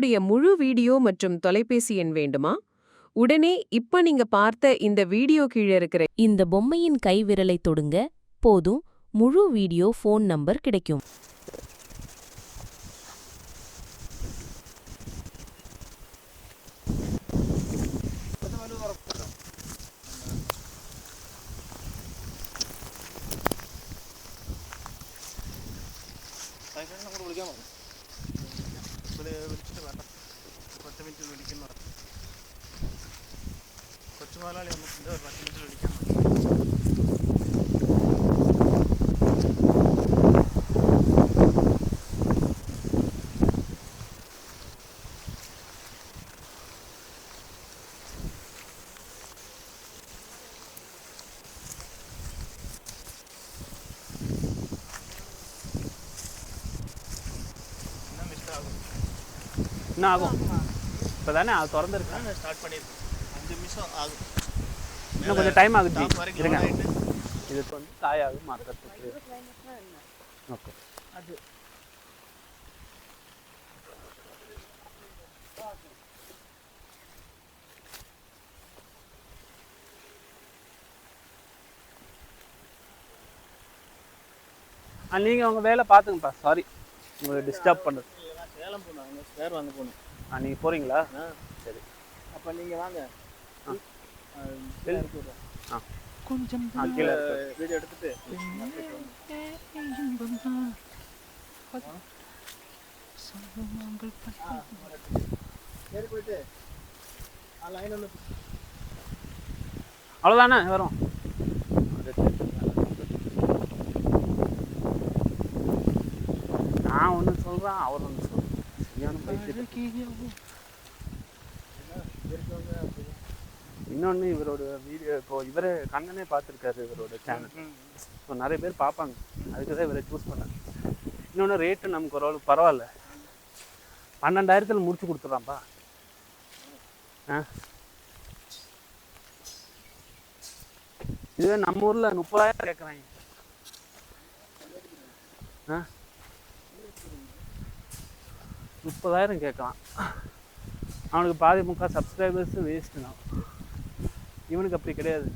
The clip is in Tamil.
உங்களுடைய முழு வீடியோ மற்றும் தொலைபேசி எண் வேண்டுமா உடனே இப்ப நீங்க பார்த்த இந்த வீடியோ கீழே இருக்கிற இந்த பொம்மையின் கைவிரலை தொடுங்க போதும் முழு வீடியோ ஃபோன் நம்பர் கிடைக்கும் അതിനാണ് നമ്മൾ വിളിക്കാൻ പറഞ്ഞു വിളി വിളിച്ചിട്ട് വരാം പത്ത് മിനിറ്റ് വിളിക്കുന്നു. കൊച്ചു മുതലാളി വന്നിട്ടുണ്ട്. ഒരു പത്ത് മിനിറ്റ് വിളിക്കാൻ Thank you. என்ன ஆகும் இப்போ தானே அது திறந்துருக்கு. நான் ஸ்டார்ட் பண்ணியிருக்கேன் அஞ்சு நிமிஷம் ஆகும். இன்னும் கொஞ்சம் டைம் ஆகுது இருங்க. இது வந்து தாயாகும் மாற்றுறதுக்கு ஓகே. ஆ நீங்கள் உங்கள் வேலை பார்த்துங்கப்பா. சாரி உங்களை டிஸ்டர்ப் பண்ணுறது சேலம் போனேன் அங்கே ஸ்பேர் வாங்க போகணும். ஆ நீங்கள் போகிறீங்களா ஆ சரி. அப்போ நீங்கள் வாங்க. ஆ. ஆ, கீழே வீடியோ எடுத்துட்டு ஏறி போயிட்டு. ஆ லைன் ஒன்று அவ்வளோதானே வரும். நான் ஒன்று சொல்கிறேன் அவர் ஒன்று சரியான பைத்தியம் இன்னொன்று இவரோட வீடியோ இப்போ இவரே கண்ணனே பார்த்துருக்காரு இவரோட சேனல் ஸோ நிறைய பேர் பார்ப்பாங்க. அதுக்கு தான் இவரை சூஸ் பண்ணாங்க. இன்னொன்று ரேட்டு நமக்கு ஓரளவுக்கு பரவாயில்ல. பன்னெண்டாயிரத்தில் முடிச்சு கொடுத்துட்றான்ப்பா ஆ? இதுவே நம்ம ஊரில் முப்பதாயிரம் கேட்குறாங்க ஆ? முப்பதாயிரம் கேட்கலாம். அவனுக்கு பாதி முக்கால் சப்ஸ்கிரைபர்ஸ் வேஸ்ட்டு தான் இவனுக்கு அப்படி கிடையாது.